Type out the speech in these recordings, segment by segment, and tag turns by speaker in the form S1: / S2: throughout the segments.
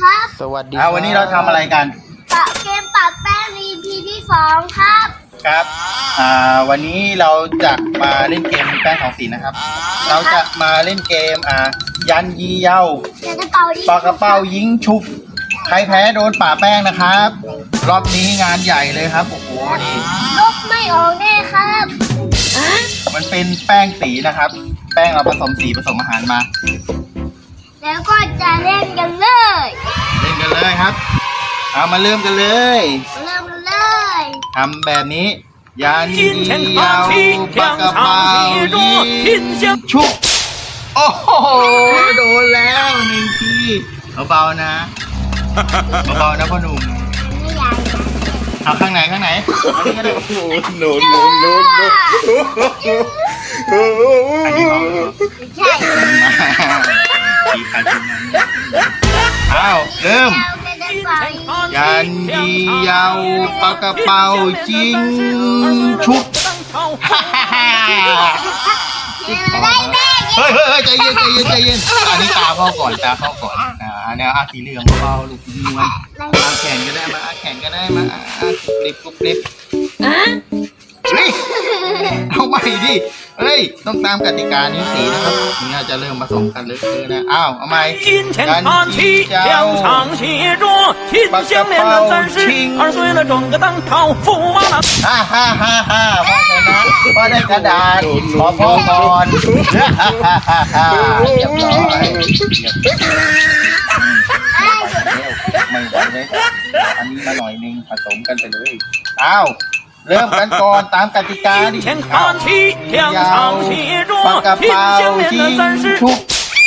S1: ครับ
S2: สวัสดี
S3: อ่าวันนี้เราทำอะไรกัน
S1: ปะเกมปะแป้ง EP ที่สองครับ
S3: ครับ อ่า วันนี้เราจะมาเล่นเกมแป้งของสีนะครับ เราจะมาเล่นเกม อ่า ยันยีเย้า
S1: จะจะเป่ายิง
S3: ปากกระเป๋ายิงชุบ ใครแพ้โดนป่าแป้งนะครับ รอบนี้งานใหญ่เลยครับ โอ้โห นี่
S1: ลบไม่ออกแน่ครับ
S3: มันเป็นแป้งสีนะครับ แป้งเราผสมสีผสมอาหารมา
S1: แล้วก็จะเล่นกันเลย
S3: เล่นกันเลยครับ เอามาเริ่มกันเลย
S1: เริ่มกันเลย
S3: ทำแบบนี้ยันีเดี
S4: ยว
S3: ปากกระเป๋ายิงชุบโอ้โหโดนแล้วหนึ่งทีเบาๆนะเบาๆนะพ่อหนุ่มเอาข้างไหนข้างไหนโอ้โหโนนโน
S2: นโนน
S3: อ้นนี้ของ
S1: ไม่ใช่
S3: ๆทีใครทีมันอ้าวเริ่ม
S1: แล้วจะได้เป่ายิง
S3: ยันยีเยาปากกระเป๋าจิงชุบ
S1: เดี๋ยวได้แม่
S3: เฮ้ยเฮ้ยเฮ้ยใจเย็นใจเย็นใจเย็นอันนี้ตาเข้าก่อนตาเข้าก่อนอ่าอันนี้อาสีเหลืองเบาๆลูกนวลอาแขนก็ได้มาอาแขนก็ได้มาอ่ากรุบกริบกรุบกริบ เฮ้ยเอาใหม่ดิเฮ้ยต้องตามกติกานิ้วสีนะครับนี่น่าจะเริ่มผสมกันเลยคือนะอ้าวเอาใหม่
S4: 金钱看齐，两场协着，亲相连的三十二岁了转个当朝，驸马郎。
S3: ฮ่าฮ่าฮ่าฮ่าพ่อชนะพ่อได้กระดาษขอพ่อก่อนฮ่าฮ่าฮ่าฮ่าเรียบร้อยไม่ไหวเลยอันนี้มาหน่อยนึงผสมกันไปเลยอ้าว เริ่มกันก่อนตามกติกาดิ
S4: 金钱
S3: อ้าว
S4: 看齐，两场协
S3: ปากกระ
S4: 着，亲
S3: เป๋า
S4: 相连
S3: จิ
S4: 的
S3: ง
S4: 三十。
S3: ชุบ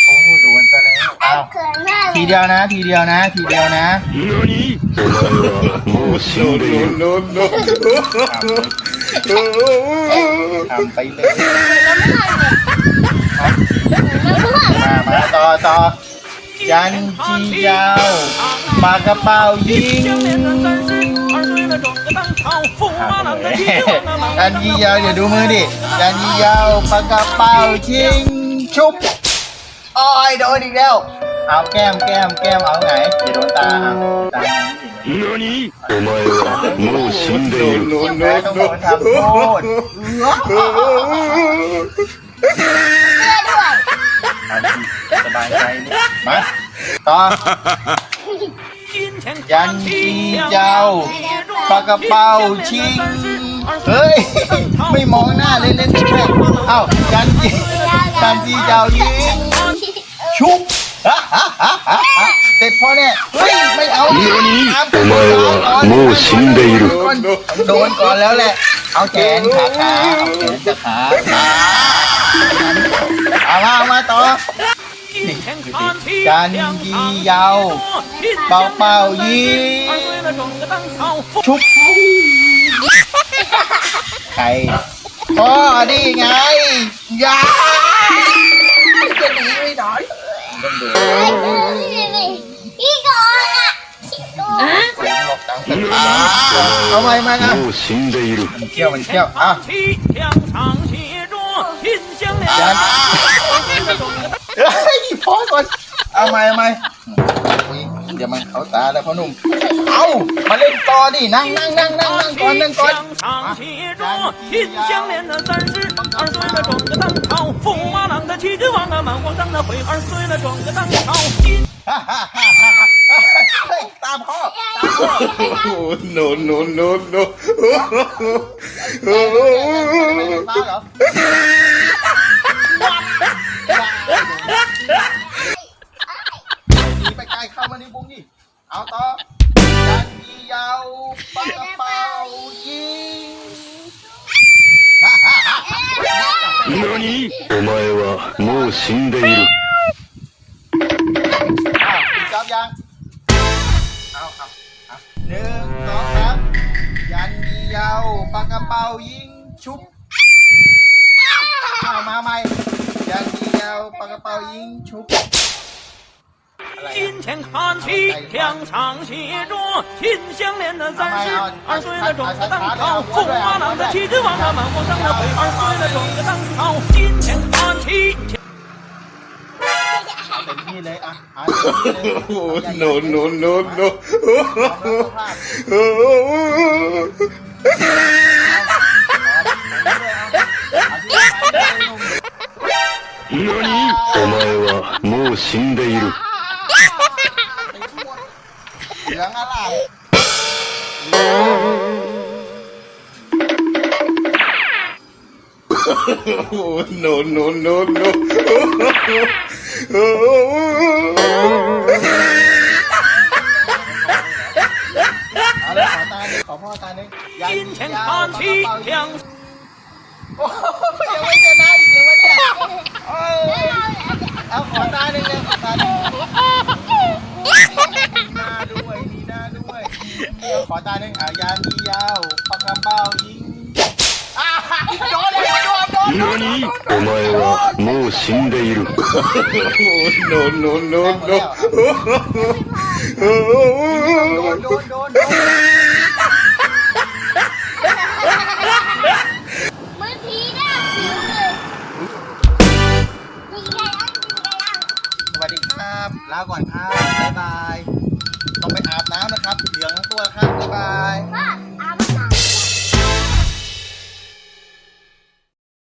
S3: โอ้โดนซะแล้วอ้าว
S1: เขินมากเล
S3: ที
S1: ย
S3: เดียวนะ ทีเดียวนะ ทีเดียวนะ
S2: もう死んでいる
S3: ทำไปเลยมามาต่อต่อ ยันจียาวปากกระเป๋ายิง
S4: 相连的三十二岁了转个当朝，驸马郎的旗帜往那满
S3: ยันยียาวเดี๋ยวดูมือดิยันยียาวปากกระเป๋าชิงชุบโอ้ยโดนอีกแล้ว เอาแก้มแก้มแก้มเอาไงเดี๋ยวโดนตาเอาตา
S2: 何お前はもう死んでいる
S3: แม่ต้ องบอกว่าทำโทษ
S1: เสื้อด้วย
S3: อันนี้สบายใจเนี่ยมาต่อ
S4: 金钱
S3: ยัน
S4: 看
S3: ยี
S4: 齐，
S3: ยาว ปากกระเป๋าชิง เฮ้ย ไม่มองหน้าเล่นเล่นแค่เอ้ายันจียันจียาวยิง ชุบฮ่าฮ่าฮ่าฮ่าฮ่าเสร็จพอเนี่ยเฮ้ย ไม่เอาตาม
S2: お前はもう死んでいる
S3: โดนก่อนแล้วแหละ เอาแขนขาขาเอาแขนกับขาขา เอามาเอามาต่อ
S4: การ
S3: ยียาวเป่าเป่ายีชุบไก่ก็นี่ไงยาจะหนีไม่ได้
S1: พี่กอนอะ
S3: เอาไม่มานะเที่ยวมันเที่ยวอะ
S4: 看齐，两场协着，亲相连
S3: ยัน
S4: 的。
S3: เฮ้ยพอก่อน เอาไหมเอาไหมอุ๊ยเดี๋ยวมันเขาตาแล้วพ่อหนุ่ม เอามาเล่นต่อดิ นั่งนั่งนั่งนั่งนั่งก่อนนั่งก่อน
S4: 两场协着，亲相连的三十二岁了转个当朝，驸马郎的旗帜往那满皇上的回二岁了转个当朝，金
S3: ฮ่าฮ่าฮ่าฮ่าเฮ้ยตามพ่อตามพ่อ
S2: no no no no
S3: ตามเหรอหนีไปไกลเข้ามาในบุ้งนี่ เอาต่อยันยียาวปากกระเป๋ายิงฮ่าฮ่าฮ่า
S2: 何お前はもう死んでいる
S3: ยาวปากกระเป๋ายิงชุบเอามาใหม่ ยันยียาวปากกระเป๋ายิงชุบอะไรอ่ะ
S4: 金钱看齐，两场协着，亲相连的三十二岁了转个当朝，驸马郎的旗帜往那满皇上的回二岁了转个当朝，金钱看齐。
S3: เต็มที่ นี่เลยอ่ะอ่ะนี่เลย
S5: โอ้ no no no no โอ้
S2: 何？お前はもう死んでいる。
S3: ขอตาหนึ่งขอพ่อตาหนึ่งยา
S4: 金
S3: ยิง
S4: 钱
S3: ยาว
S4: 看齐
S3: ปากกระเป๋ายิง
S4: 两
S3: โอ้โหยังไม่ชนะอีกเลยวะเนี่ยเอ้ยเอาขอตาหนึ่งเลยขอตาหนึ่งมีหน้าด้วยมีหน้าด้วยเอาขอตาหนึ่งเอายามียาวปากกระเป๋ายิงอ่าโดนเลยโดนโดนโดน
S2: 何お前はもう死んでいる。
S5: no no no
S3: โด
S5: no
S3: นโดนโดนโดน
S1: ลา
S3: ก่อนครับบ๊ายบาย ต้องไปอาบน้ำนะครับ เหลืองงตัวครับบ๊ายบาย